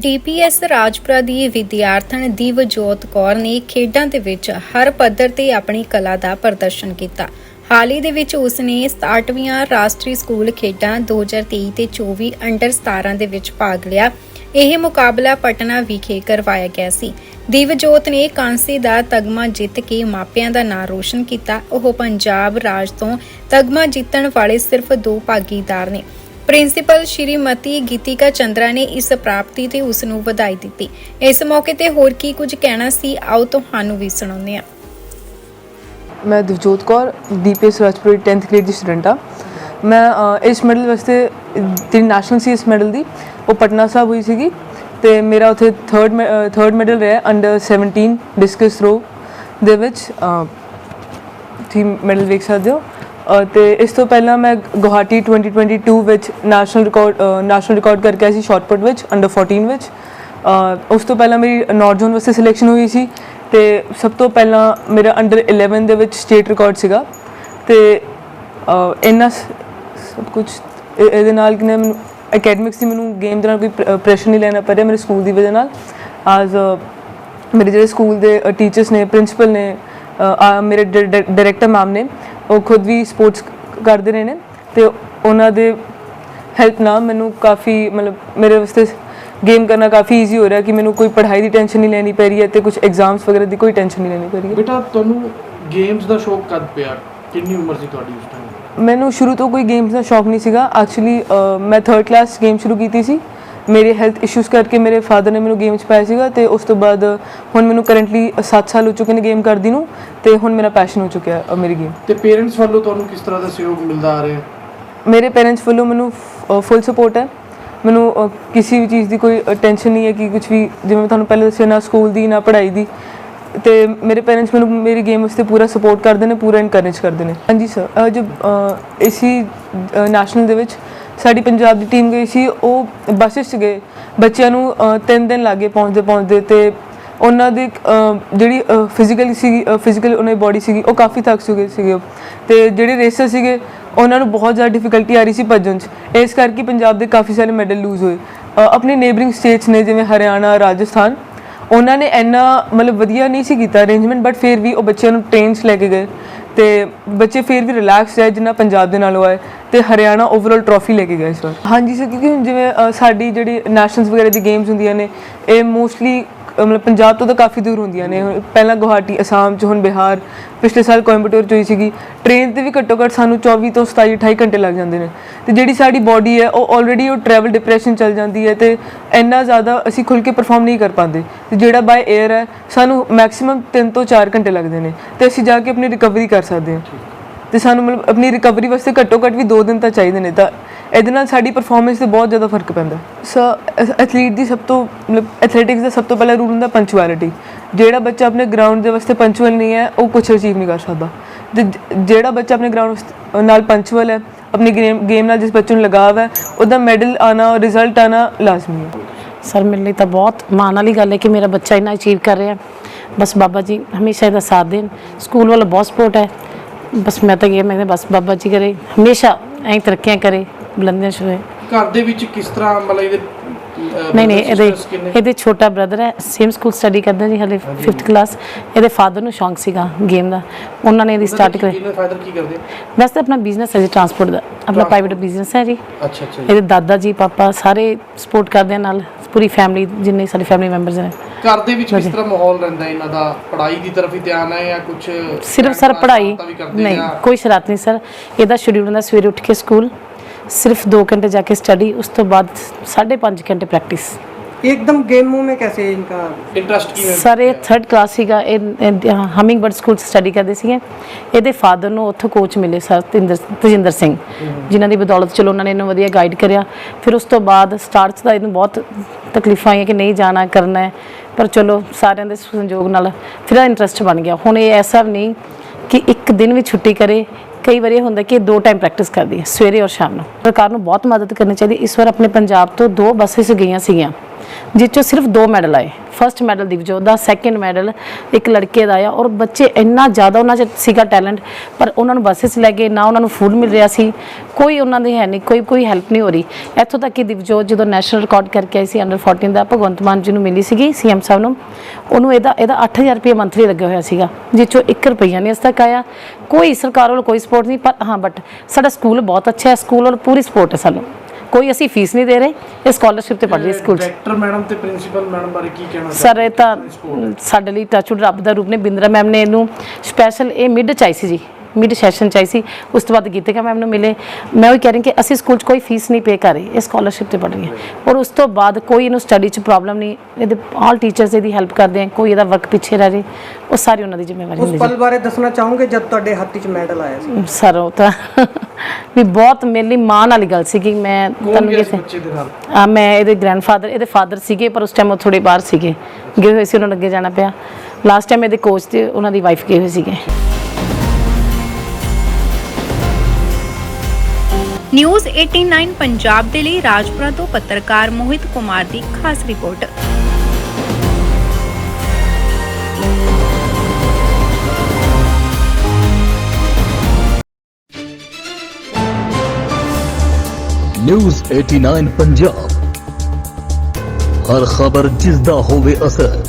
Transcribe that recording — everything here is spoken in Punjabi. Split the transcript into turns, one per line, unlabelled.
ਡੀਪੀਐਸ ਰਾਜਪੁਰਾ ਦੀ ਵਿਦਿਆਰਥਣ ਦੀਵਜੋਤ ਕੌਰ ਨੇ ਖੇਡਾਂ ਦੇ ਵਿੱਚ ਹਰ ਪੱਧਰ ਤੇ ਆਪਣੀ ਕਲਾ ਦਾ ਪ੍ਰਦਰਸ਼ਨ ਕੀਤਾ। ਹਾਲ ਹੀ ਦੇ ਵਿੱਚ ਉਸ ਨੇ 67ਵੀਆਂ ਰਾਸ਼ਟਰੀ ਸਕੂਲ ਖੇਡਾਂ 2023 ਤੇ 24 ਅੰਡਰ 17 ਦੇ ਵਿੱਚ ਭਾਗ ਲਿਆ। ਇਹ ਮੁਕਾਬਲਾ ਪਟਨਾ ਵਿਖੇ ਕਰਵਾਇਆ ਗਿਆ ਸੀ। ਦਿਵਜੋਤ ਨੇ ਕਾਂਸੇ ਦਾ ਤਗਮਾ ਜਿੱਤ ਕੇ ਮਾਪਿਆਂ ਦਾ ਨਾਂ ਰੋਸ਼ਨ ਕੀਤਾ। ਉਹ ਪੰਜਾਬ ਰਾਜ ਤੋਂ ਤਗਮਾ ਜਿੱਤਣ ਵਾਲੇ ਸਿਰਫ ਦੋ ਭਾਗੀਦਾਰ ਨੇ। ਪ੍ਰਿੰਸੀਪਲ ਸ਼੍ਰੀਮਤੀ ਗੀਤਿਕਾ ਚੰਦਰਾ ਨੇ ਇਸ ਪ੍ਰਾਪਤੀ ਤੇ ਉਸ ਨੂੰ ਵਧਾਈ ਦਿੱਤੀ। ਇਸ ਮੌਕੇ ਤੇ ਹੋਰ ਕੀ ਕੁਝ ਕਹਿਣਾ ਸੀ ਆਓ ਤੁਹਾਨੂੰ ਵੀ ਸੁਣਾਉਂਦੇ ਹਾਂ।
ਮੈਂ ਦਿਵਜੋਤ ਕੌਰ ਦੀਪੇਸ ਰਾਜਪੁਰੀ 10th ਗ੍ਰੇਡ ਦੀ ਸਟੂਡੈਂਟ ਆ ਮੈਂ ਅ, ਇਸ ਮੈਡਲ ਵਾਸਤੇ ਜਿਹੜੀ ਨੈਸ਼ਨਲ ਸੀ ਇਸ ਮੈਡਲ ਦੀ ਉਹ ਪਟਨਾ ਸਾਹਿਬ ਹੋਈ ਸੀਗੀ ਤੇ ਮੇਰਾ ਉੱਥੇ 3rd 3rd ਮੈਡਲ ਰਿਹਾ ਅੰਡਰ 17 ਡਿਸਕਸ ਥਰੋ ਦੇ ਵਿੱਚ ਅ, ਤੁਸੀਂ ਮੈਡਲ ਵੇਖ ਸਕਦੇ ਹੋ। ਤੇ ਇਸ ਤੋਂ ਪਹਿਲਾਂ ਮੈਂ ਗੁਹਾਟੀ 2022 ਵਿੱਚ ਨੈਸ਼ਨਲ ਰਿਕਾਰਡ ਨੈਸ਼ਨਲ ਰਿਕਾਰਡ ਕਰਕੇ ਆਈ ਸੀ ਸ਼ਾਟਪੁੱਟ ਵਿੱਚ ਅੰਡਰ 14 ਵਿੱਚ। ਉਸ ਤੋਂ ਪਹਿਲਾਂ ਮੇਰੀ ਨਾਰਥ ਜ਼ੋਨ ਵਾਸਤੇ ਸਿਲੈਕਸ਼ਨ ਹੋਈ ਸੀ ਤੇ ਸਭ ਤੋਂ ਪਹਿਲਾਂ ਮੇਰਾ ਅੰਡਰ 11 ਦੇ ਵਿੱਚ ਸਟੇਟ ਰਿਕਾਰਡ ਸੀਗਾ। ਤੇ ਇੰਨਾ ਸ- ਸਭ ਕੁਝ ਇਹਦੇ ਨਾਲ ਕਿ ਮੈਨੂੰ ਅਕੈਡਮਿਕਸ ਦੀ ਮੈਨੂੰ ਗੇਮ ਦੇ ਨਾਲ ਕੋਈ ਪ੍ਰੈਸ਼ਰ ਨਹੀਂ ਲੈਣਾ ਪਿਆ ਮੇਰੇ ਸਕੂਲ ਦੀ ਵਜ੍ਹਾ ਨਾਲ। ਆਜ਼ ਮੇਰੇ ਜਿਹੜੇ ਸਕੂਲ ਦੇ ਟੀਚਰਸ ਨੇ ਪ੍ਰਿੰਸੀਪਲ ਨੇ ਮੇਰੇ ਡਾਇਰੈਕਟਰ ਮੈਮ ਨੇ ਉਹ ਖੁਦ ਵੀ ਸਪੋਰਟਸ ਕਰਦੇ ਰਹੇ ਨੇ ਤੇ ਉਹਨਾਂ ਦੇ ਹੈਲਪ ਨਾਲ ਮੈਨੂੰ ਕਾਫੀ ਮਤਲਬ ਮੇਰੇ ਵਾਸਤੇ ਗੇਮ ਕਰਨਾ ਕਾਫੀ ਈਜ਼ੀ ਹੋ ਰਿਹਾ ਕਿ ਮੈਨੂੰ ਕੋਈ ਪੜ੍ਹਾਈ ਦੀ ਟੈਨਸ਼ਨ ਨਹੀਂ ਲੈਣੀ ਪੈ ਰਹੀ ਹੈ ਤੇ ਕੁਝ ਐਗਜ਼ਾਮਸ ਵਗੈਰਾ ਦੀ ਕੋਈ ਟੈਨਸ਼ਨ ਨਹੀਂ ਲੈਣੀ ਪੈ ਰਹੀ ਹੈ।
ਬੇਟਾ ਤੁਹਾਨੂੰ ਗੇਮਸ ਦਾ ਸ਼ੌਕ ਕਦ ਪਿਆ? ਕਿੰਨੀ ਉਮਰ ਸੀ ਤੁਹਾਡੀ ਉਸ ਟਾਈਮ
ਮੈਨੂੰ ਸ਼ੁਰੂ ਤੋਂ ਕੋਈ ਗੇਮਸ ਦਾ ਸ਼ੌਕ ਨਹੀਂ ਸੀਗਾ। ਐਕਚੁਅਲੀ ਮੈਂ 3rd ਕਲਾਸ ਗੇਮ ਸ਼ੁਰੂ ਕੀਤੀ ਸੀ। ਮੇਰੇ ਹੈਲਥ ਇਸ਼ੂਜ਼ ਕਰਕੇ ਮੇਰੇ ਫਾਦਰ ਨੇ ਮੈਨੂੰ ਗੇਮ 'ਚ ਪਾਇਆ ਸੀਗਾ ਤੇ ਉਸ ਤੋਂ ਬਾਅਦ ਹੁਣ ਮੈਨੂੰ ਕਰੰਟਲੀ 7 ਸਾਲ ਹੋ ਚੁੱਕੇ ਨੇ ਗੇਮ ਕਰਦੀ ਨੂੰ ਤੇ ਹੁਣ ਮੇਰਾ ਪੈਸ਼ਨ ਹੋ ਚੁੱਕਿਆ ਹੈ, ਅ, ਮੇਰੀ ਗੇਮ
ਤੇ ਪੇਰੈਂਟਸ ਵੱਲੋਂ ਤੁਹਾਨੂੰ ਕਿਸ ਤਰ੍ਹਾਂ ਦਾ ਸਹਿਯੋਗ ਮਿਲਦਾ ਆ ਰਿਹਾ?
ਮੇਰੇ ਪੇਰੈਂਟਸ ਵੱਲੋਂ ਮੈਨੂੰ ਫੁੱਲ ਸਪੋਰਟ ਹੈ। ਮੈਨੂੰ ਅ, ਕਿਸੇ ਵੀ ਚੀਜ਼ ਦੀ ਕੋਈ ਟੈਨਸ਼ਨ ਨਹੀਂ ਹੈ ਕਿ ਕੁਝ ਵੀ ਜਿਵੇਂ ਮੈਂ ਤੁਹਾਨੂੰ ਪਹਿਲੇ ਦੱਸਿਆ ਨਾ ਸਕੂਲ ਦੀ ਨਾ ਪੜ੍ਹਾਈ ਦੀ। ਤੇ ਮੇਰੇ ਪੇਰੈਂਟਸ ਮੈਨੂੰ ਮੇਰੀ ਗੇਮ ਵਾਸਤੇ ਪੂਰਾ ਸਪੋਰਟ ਕਰਦੇ ਨੇ ਪੂਰਾ ਇਨਕਰੇਜ ਕਰਦੇ ਨੇ। ਹਾਂਜੀ ਸਰ ਅ, ਇਸੀ ਨੈਸ਼ਨਲ ਦੇ ਵਿੱਚ ਸਾਡੀ ਪੰਜਾਬ ਦੀ ਟੀਮ ਗਈ ਸੀ ਉਹ ਬੱਸਿਸ 'ਚ ਗਏ। ਬੱਚਿਆਂ ਨੂੰ ਅ, ਤਿੰਨ ਦਿਨ ਲੱਗੇ ਪਹੁੰਚਦੇ ਪਹੁੰਚਦੇ ਤੇ ਉਹਨਾਂ ਦੀ ਜਿਹੜੀ ਫਿਜ਼ੀਕਲੀ ਸੀ ਫਿਜ਼ੀਕਲ ਉਹਨਾਂ ਦੀ ਬੋਡੀ ਸੀਗੀ ਉਹ ਕਾਫੀ ਥੱਕ ਚੁੱਕੇ ਸੀਗੇ। ਉਹ। ਤੇ ਜਿਹੜੇ ਰੇਸਰ ਸੀਗੇ ਉਹਨਾਂ ਨੂੰ ਬਹੁਤ ਜ਼ਿਆਦਾ ਡਿਫਿਕਲਟੀ ਆ ਰਹੀ ਸੀ ਭੱਜਣ 'ਚ। ਇਸ ਕਰਕੇ ਪੰਜਾਬ ਦੇ ਕਾਫੀ ਸਾਰੇ ਮੈਡਲ ਲੂਜ਼ ਹੋਏ। ਆਪਣੇ ਨੇਬਰਿੰਗ ਸਟੇਟਸ ਨੇ ਜਿਵੇਂ ਹਰਿਆਣਾ ਰਾਜਸਥਾਨ ਉਹਨਾਂ ਨੇ ਇੰਨਾ ਮਤਲਬ ਵਧੀਆ ਨਹੀਂ ਸੀ ਕੀਤਾ ਅਰੇਂਜਮੈਂਟ ਬਟ ਫਿਰ ਵੀ ਉਹ ਬੱਚਿਆਂ ਨੂੰ ਟ੍ਰੇਨਸ ਲੈ ਕੇ ਗਏ। ਤੇ ਬੱਚੇ ਫਿਰ ਵੀ ਰਿਲੈਕਸ ਰਹੇ ਜਿੰਨਾ ਪੰਜਾਬ ਦੇ ਨਾਲ ਹੋਇਆ ਤੇ ਹਰਿਆਣਾ ਓਵਰਆਲ ਟਰੋਫੀ ਲੈ ਕੇ ਗਏ ਇਸ ਵਾਰ ਹਾਂਜੀ ਸਰ ਕਿਉਂਕਿ ਹੁਣ ਜਿਵੇਂ ਅ, ਸਾਡੀ ਜਿਹੜੀ ਨੈਸ਼ਨਲਸ ਵਗੈਰਾ ਦੀ ਗੇਮਸ ਹੁੰਦੀਆਂ ਨੇ ਇਹ ਮੋਸਟਲੀ ਮਤਲਬ ਪੰਜਾਬ ਤੋਂ ਤਾਂ ਕਾਫੀ ਦੂਰ ਹੁੰਦੀਆਂ ਨੇ। ਹੁਣ ਪਹਿਲਾਂ ਗੁਹਾਟੀ ਅਸਾਮ ਚ ਹੁਣ ਬਿਹਾਰ ਪਿਛਲੇ ਸਾਲ ਕੋਇੰਬਟੂਰ ਚ ਹੋਈ ਸੀਗੀ। ਟ੍ਰੇਨ ਤੇ ਵੀ ਘੱਟੋ ਘੱਟ ਸਾਨੂੰ 24 ਤੋਂ 27 28 ਘੰਟੇ ਲੱਗ ਜਾਂਦੇ ਨੇ। ਤੇ ਜਿਹੜੀ ਸਾਡੀ ਬਾਡੀ ਹੈ ਉਹ ਆਲਰੇਡੀ ਉਹ ਟਰੈਵਲ ਡਿਪਰੈਸ਼ਨ ਚੱਲ ਜਾਂਦੀ ਹੈ ਤੇ ਇੰਨਾ ਜ਼ਿਆਦਾ ਅਸੀਂ ਖੁੱਲ ਕੇ ਪਰਫਾਰਮ ਨਹੀਂ ਕਰ ਪਾਉਂਦੇ। ਤੇ ਜਿਹੜਾ ਬਾਈ 에ਅਰ ਹੈ ਸਾਨੂੰ ਮੈਕਸਿਮਮ 3 ਤੋਂ 4 ਘੰਟੇ ਲੱਗਦੇ ਨੇ। ਤੇ ਅਸੀਂ ਜਾ ਕੇ ਆਪਣੀ ਰਿਕਵਰੀ ਕਰ ਸਕਦੇ ਹਾਂ। ਤੇ ਸਾਨੂੰ ਮਤਲਬ ਆਪਣੀ ਰਿਕਵਰੀ ਵਾਸਤੇ ਘੱਟੋ ਘੱਟ ਵੀ 2 ਦਿਨ ਤਾਂ ਚਾਹੀਦੇ ਨੇ ਤਾਂ ਇਹਦੇ ਨਾਲ ਸਾਡੀ ਪਰਫਾਰਮੈਂਸ ਤੇ ਬਹੁਤ ਜ਼ਿਆਦਾ ਫ਼ਰਕ ਪੈਂਦਾ। ਸੋ ਐਥਲੀਟ ਦੀ ਸਭ ਤੋਂ ਮਤਲਬ ਐਥਲੈਟਿਕਸ ਦਾ ਸਭ ਤੋਂ ਪਹਿਲਾ ਰੂਲ ਹੁੰਦਾ ਪੰਚੁਅਲਿਟੀ ਜਿਹੜਾ ਬੱਚਾ ਆਪਣੇ ਗਰਾਊਂਡ ਦੇ ਵਾਸਤੇ ਪੰਚੁਅਲ ਨਹੀਂ ਹੈ, ਉਹ ਕੁਝ ਅਚੀਵ ਨਹੀਂ ਕਰ ਸਕਦਾ। ਤੇ ਜਿਹੜਾ ਬੱਚਾ ਆਪਣੇ ਗਰਾਊਂਡ ਨਾਲ ਪੰਚੁਅਲ ਹੈ, ਆਪਣੀ ਗੇਮ ਗੇਮ ਨਾਲ ਜਿਸ ਬੱਚੇ ਨੂੰ ਲਗਾਵ ਹੈ, ਉਹਦਾ ਮੈਡਲ ਆਣਾ ਰਿਜ਼ਲਟ ਆਣਾ ਲਾਜ਼ਮੀ ਹੈ।
ਸਰ ਮੇਰੇ ਲਈ ਤਾਂ ਬਹੁਤ ਮਾਣ ਵਾਲੀ ਗੱਲ ਹੈ ਕਿ ਮੇਰਾ ਬੱਚਾ ਇੰਨਾ ਅਚੀਵ ਕਰ ਰਿਹਾ ਬਸ ਬਾਬਾ ਜੀ ਹਮੇਸ਼ਾ ਇਹਦਾ ਸਾਥ ਦੇਣ। ਸਕੂਲ ਵੱਲੋਂ ਬਹੁਤ ਸਪੋਰਟ ਹੈ। ਬਸ ਮੈਂ ਤਾਂ ਇਹ ਮੈਂ ਕਹਿੰਦਾ ਬਸ ਬਾਬਾ ਜੀ ਕਰੇ, ਹਮੇਸ਼ਾ ਐਂ ਤਰੱਕੀਆਂ ਕਰੇ, ਬੁਲੰਦੀਆਂ ਛੂਏ
ਘਰ ਦੇ ਵਿੱਚ ਕਿਸ ਤਰ੍ਹਾਂ ਮਤਲਬ ਇਹਦੇ
ਨਹੀਂ ਨਹੀਂ ਇਹਦੇ? ਇਹਦੇ ਛੋਟਾ ਬ੍ਰਦਰ ਹੈ ਸੇਮ ਸਕੂਲ ਸਟੱਡੀ ਕਰਦਾ ਜੀ ਹਲੇ 5th ਕਲਾਸ ਇਹਦੇ ਫਾਦਰ ਨੂੰ ਸ਼ੌਂਕ ਸੀਗਾ ਗੇਮ ਦਾ। ਉਹਨਾਂ ਨੇ ਇਹਦੀ ਸਟਾਰਟ ਕਰੀ।
ਇਹਨਾਂ ਫਾਦਰ ਕੀ ਕਰਦੇ?
ਵੈਸੇ ਤਾਂ ਆਪਣਾ ਬਿਜ਼ਨਸ ਹੈ ਜੀ ਟਰਾਂਸਪੋਰਟ ਦਾ। ਆਪਣਾ ਪ੍ਰਾਈਵੇਟ ਬਿਜ਼ਨਸ ਹੈ ਜੀ।
ਅੱਛਾ ਅੱਛਾ
ਇਹਦੇ ਦਾਦਾ ਜੀ ਪਾਪਾ ਸਾਰੇ ਸਪੋਰਟ ਕਰਦੇ ਆ ਨਾਲ। ਪੂਰੀ ਫੈਮਿਲੀ ਜਿੰਨੇ ਸਾਡੀ ਫੈਮਿਲੀ ਮੈਂਬਰਸ ਨੇ।
ਘਰ ਦੇ ਵਿੱਚ ਕਿਸ ਤਰ੍ਹਾਂ ਮਾਹੌਲ ਰਹਿੰਦਾ ਇਹਨਾਂ ਦਾ? ਪੜ੍ਹਾਈ ਦੀ ਤਰਫ ਹੀ ਧਿਆਨ ਹੈ ਜਾਂ ਕੁਝ
ਸਿਰਫ ਸਰ ਪੜ੍ਹਾਈ? ਨਹੀਂ ਕੋਈ ਸ਼ਰਾਰਤ ਨਹੀਂ ਸਰ। ਇਹਦਾ ਸ਼ਡਿਊਲ ਹੁੰਦਾ ਸਵੇਰੇ ਉੱਠ ਕੇ ਸਕੂਲ ਸਿਰਫ 2 ਘੰਟੇ ਜਾ ਕੇ ਸਟੱਡੀ ਉਸ ਤੋਂ ਬਾਅਦ 5.5 ਘੰਟੇ ਪ੍ਰੈਕਟਿਸ
एकदम गेमों में कैसे इनका
ਇੰਟਰਸਟ ਕੀ ਹੈ
ਸਰ ਇਹ 3rd ਕਲਾਸ ਸੀਗਾ ਇਹ ਹਮਿੰਗ ਬਰਡ ਸਕੂਲ ਸਟੱਡੀ ਕਰਦੇ ਸੀਗੇ ਇਹਦੇ ਫਾਦਰ ਨੂੰ ਉੱਥੋਂ ਕੋਚ ਮਿਲੇ ਸਰ ਤੇਂਦਰ ਤਜਿੰਦਰ ਸਿੰਘ ਜਿਨ੍ਹਾਂ ਦੀ ਬਦੌਲਤ ਚਲੋ ਉਹਨਾਂ ਨੇ ਇਹਨੂੰ ਵਧੀਆ ਗਾਈਡ ਕਰਿਆ ਫਿਰ ਉਸ ਤੋਂ ਬਾਅਦ ਸਟਾਰਟ 'ਚ ਤਾਂ ਇਹਨੂੰ ਬਹੁਤ ਤਕਲੀਫਾਂ ਆਈਆਂ ਕਿ ਨਹੀਂ ਜਾਣਾ ਕਰਨਾ ਹੈ ਪਰ ਚਲੋ ਸਾਰਿਆਂ ਦੇ ਸੰਯੋਗ ਨਾਲ ਫਿਰ ਇਹਦਾ ਇੰਟਰਸਟ ਬਣ ਗਿਆ ਹੁਣ ਇਹ ਐਸਾ ਨਹੀਂ ਕਿ ਇੱਕ ਦਿਨ ਵੀ ਛੁੱਟੀ ਕਰੇ। ਕਈ ਵਾਰੀ ਇਹ ਹੁੰਦਾ ਕਿ ਇਹ ਦੋ ਟਾਈਮ ਪ੍ਰੈਕਟਿਸ ਕਰਦੀ ਹੈ, ਸਵੇਰੇ ਔਰ ਸ਼ਾਮ ਨੂੰ। ਸਰਕਾਰ ਨੂੰ ਬਹੁਤ ਮਦਦ ਕਰਨੀ ਚਾਹੀਦੀ। ਇਸ ਵਾਰ ਆਪਣੇ ਪੰਜਾਬ ਤੋਂ ਦੋ ਬੱਸਿਸ ਗਈਆਂ ਸੀਗੀਆਂ। ਜਿਸ 'ਚੋਂ ਸਿਰਫ ਦੋ ਮੈਡਲ ਆਏ। ਫਰਸਟ ਮੈਡਲ ਦਿਵਜੋਤ ਦਾ ਸੈਕੰਡ ਮੈਡਲ ਇੱਕ ਲੜਕੇ ਦਾ ਆਇਆ ਔਰ ਬੱਚੇ ਇੰਨਾ ਜ਼ਿਆਦਾ ਉਹਨਾਂ 'ਚ ਸੀਗਾ ਟੈਲੈਂਟ ਪਰ ਉਹਨਾਂ ਨੂੰ ਬੱਸਿਸ ਲੈ ਗਏ ਨਾ ਉਹਨਾਂ ਨੂੰ ਫੂਡ ਮਿਲ ਰਿਹਾ ਸੀ, ਕੋਈ ਉਹਨਾਂ ਦੀ ਹੈ ਨਹੀਂ, ਕੋਈ ਕੋਈ ਹੈਲਪ ਨਹੀਂ ਹੋ ਰਹੀ। ਇੱਥੋਂ ਤੱਕ ਕਿ ਦਿਵਜੋਤ ਜਦੋਂ ਨੈਸ਼ਨਲ ਰਿਕਾਰਡ ਕਰਕੇ ਆਈ ਸੀ ਅੰਡਰ 14 ਦਾ, ਭਗਵੰਤ ਮਾਨ ਜੀ ਨੂੰ ਮਿਲੀ ਸੀਗੀ ਸੀਐਮ ਸਾਹਿਬ ਨੂੰ। ਉਹਨੂੰ ਇਹਦਾ ਇਹਦਾ 8000 ਰੁਪਏ ਮੰਥਲੀ ਲੱਗਿਆ ਹੋਇਆ ਸੀਗਾ, ਜਿਸ 'ਚੋਂ 1 ਰੁਪਈਆ ਨਹੀਂ ਅਜੇ ਤੱਕ ਆਇਆ। ਕੋਈ ਸਰਕਾਰ ਵੱਲੋਂ ਕੋਈ ਸਪੋਰਟ ਨਹੀਂ, ਪਰ ਹਾਂ ਬਟ ਸਾਡਾ ਸਕੂਲ ਬਹੁਤ ਅੱਛਾ ਹੈ ਸਕੂਲ ਵੱਲੋਂ ਪੂਰੀ ਸਪੋਰਟ ਹੈ ਸਾਨੂੰ। ਕੋਈ ਅਸੀਂ ਫੀਸ ਨਹੀਂ ਦੇ ਰਹੇ ਇਹ ਸਕਾਲਰਸ਼ਿਪ ਤੇ ਪੜ੍ਹ ਰਹੀ ਸਕੂਲ 'ਚ
ਡਾਇਰੈਕਟਰ ਮੈਡਮ ਤੇ ਪ੍ਰਿੰਸੀਪਲ ਮੈਡਮ ਬਾਰੇ ਕੀ ਕਹਿਣਾ
ਸਰ ਇਹ ਤਾਂ ਸਾਡੇ ਲਈ ਟੱਚਵੁੱਡ ਰੱਬ ਦਾ ਰੂਪ ਨੇ ਬਿੰਦਰਾ ਮੈਮ ਨੇ ਇਹਨੂੰ ਸਪੈਸ਼ਲ ਇਹ ਮਿਡ ਚ ਆਈ ਸੀ ਜੀ। ਮਿਡ ਸੈਸ਼ਨ ਚ ਆਈ ਸੀ ਉਸ ਤੋਂ ਬਾਅਦ ਗੀਤਿਕਾ ਮੈਮ ਨੂੰ ਮਿਲੇ। ਮੈਂ ਉਹ ਕਹਿ ਰਹੀ ਕਿ ਅਸੀਂ ਸਕੂਲ ਚ ਕੋਈ ਫੀਸ ਨਹੀਂ ਪੇ ਕਰ ਰਹੇ ਇਹ ਸਕਾਲਰਸ਼ਿਪ ਤੇ ਪੜ੍ਹ ਰਹੀ ਹੈ ਔਰ ਉਸ ਤੋਂ ਬਾਅਦ ਕੋਈ ਇਹਨੂੰ ਸਟੱਡੀ ਚ ਪ੍ਰੋਬਲਮ ਨਹੀਂ ਇਹਦੇ ਆਲ ਟੀਚਰਸ ਇਹਦੀ ਹੈਲਪ ਕਰਦੇ ਆ ਕੋਈ ਇਹਦਾ ਵਰਕ ਪਿੱਛੇ ਰਹਿ ਜੇ ਉਹ ਸਾਰੀ ਉਹਨਾਂ ਦੀ ਜ਼ਿੰਮੇਵਾਰੀ
ਉਸ
ਹੁੰਦੀ
ਪਲ ਬਾਰੇ ਦੱਸਣਾ ਚਾਹੋਗੇ ਜਦ ਤੁਹਾਡੇ ਹੱਥ 'ਚ ਮੈਡਲ ਆਇਆ ਸੀ?
ਸਰ ਉਹ ਤਾਂ ਵੀ ਬਹੁਤ ਮੇਰੇ ਲਈ ਮਾਣ ਵਾਲੀ ਗੱਲ ਸੀ ਕਿ ਮੈਂ ਤੁਹਾਨੂੰ
ਗਿਆ
ਇਹ
ਸੀ ਬੱਚੇ ਦੇ ਨਾਲ?
ਆ ਮੈਂ ਇਹਦੇ ਗ੍ਰੈਂਡਫਾਦਰ ਇਹਦੇ ਫਾਦਰ ਸੀਗੇ ਪਰ ਉਸ ਟਾਈਮ ਉਹ ਥੋੜੇ ਬਾਹਰ ਸੀਗੇ। ਗਏ ਹੋਏ ਸੀ ਉਹਨਾਂ ਨੂੰ ਅੱਗੇ ਜਾਣਾ ਪਿਆ। ਲਾਸਟ ਟਾਈਮ ਇਹਦੇ ਕੋਚ ਤੇ ਉਹਨਾਂ ਦੀ ਵਾਈਫ ਗਏ ਹੋਏ ਸੀਗੇ।
ਨਿਊਜ਼ 89 ਪੰਜਾਬ ਦੇ ਲਈ ਰਾਜਪੁਰਾ ਤੋਂ ਪੱਤਰਕਾਰ ਮੋਹਿਤ ਕੁਮਾਰ ਦੀ ਖਾਸ ਰਿਪੋਰਟ
ਨਿਊਜ਼ 89 ਪੰਜਾਬ ਹਰ ਖਬਰ ਜਿਸ ਦਾ ਹੋਵੇ ਅਸਰ